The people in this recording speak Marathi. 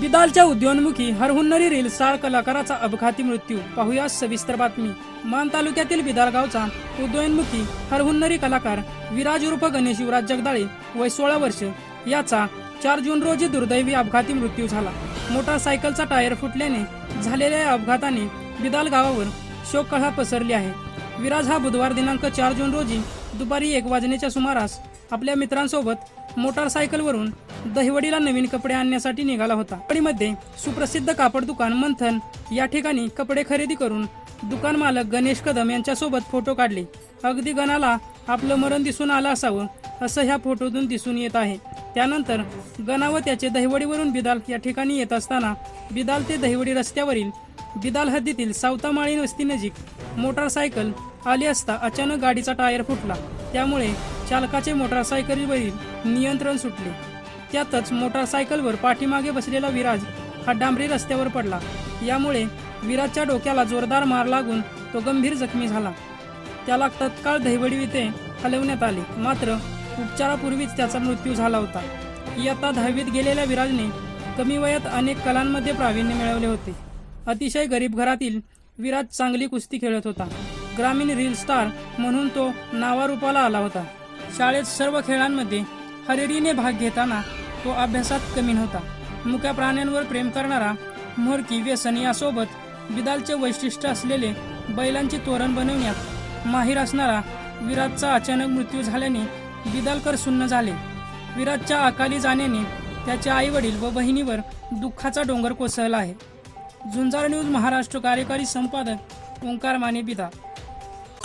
बिदालच्या उद्योन्मुखी हरहुन्नरी रेल स्टार कलाकाराचा अपघाती मृत्यू. पाहुया सविस्तर बातमी. मान तालुक्यातील बिदाल गावचा उद्योन्मुखी हरहुन्नरी कलाकार विराज उर्फ गणेश युवराज जगदाळे वय सोळा वर्ष याचा चार जून रोजी दुर्दैवी अपघाती मृत्यू झाला. मोटारसायकलचा टायर फुटल्याने झालेल्या या अपघाताने बिदाल गावावर शोककळा पसरली आहे. विराज हा बुधवार दिनांक चार जून रोजी दुपारी एक वाजण्याच्या सुमारास आपल्या मित्रांसोबत मोटारसायकलवरून दहिवडीला नवीन कपडे आणण्यासाठी निघाला होता. दहिवडीमध्ये सुप्रसिद्ध कापड दुकान मंथन या ठिकाणी कपडे खरेदी करून दुकान मालक गणेश कदम यांच्यासोबत फोटो काढले. अगदी गणाला आपलं मरण दिसून आलं असावं असं ह्या फोटोतून दिसून येत आहे. त्यानंतर गणा व त्याचे दहिवडीवरून बिदाल या ठिकाणी येत असताना बिदाल ते दहिवडी रस्त्यावरील बिदाल हद्दीतील सावतामाळी वस्तीनजीक मोटारसायकल आली असता अचानक गाडीचा टायर फुटला. त्यामुळे चालकाचे मोटारसायकलवरील नियंत्रण सुटले. त्यातच मोटारसायकलवर पाठीमागे बसलेला विराज हा डांबरी रस्त्यावर पडला. यामुळे विराजच्या डोक्याला जोरदार मार लागून तो गंभीर जखमी झाला. त्याला तत्काळ दहिवडी हलवण्यात आले. मात्र उपचारापूर्वीच त्याचा मृत्यू झाला होता. इयत्ता दहावीत गेलेल्या विराजने कमी वयात अनेक कलांमध्ये प्रावीण्य मिळवले होते. अतिशय गरीब घरातील विराज चांगली कुस्ती खेळत होता. ग्रामीण रील स्टार म्हणून तो नावारूपाला आला होता. शाळेत सर्व खेळांमध्ये हरेरीने भाग घेताना तो अभ्यासात कमी नव्हता मुक्या प्राण्यांवर प्रेम करणारा मोरकी व्यसन यासोबत बिदालचे वैशिष्ट्य असलेले बैलांचे तोरण बनवण्यात माहीर असणारा विराजचा अचानक मृत्यू झाल्याने बिदालकर सुन्न झाले. विराजच्या अकाली जाण्याने त्याचे आईवडील व बहिणीवर दुःखाचा डोंगर कोसळला आहे. झुंजार न्यूज महाराष्ट्र कार्यकारी संपादक ओंकार माने बिदा.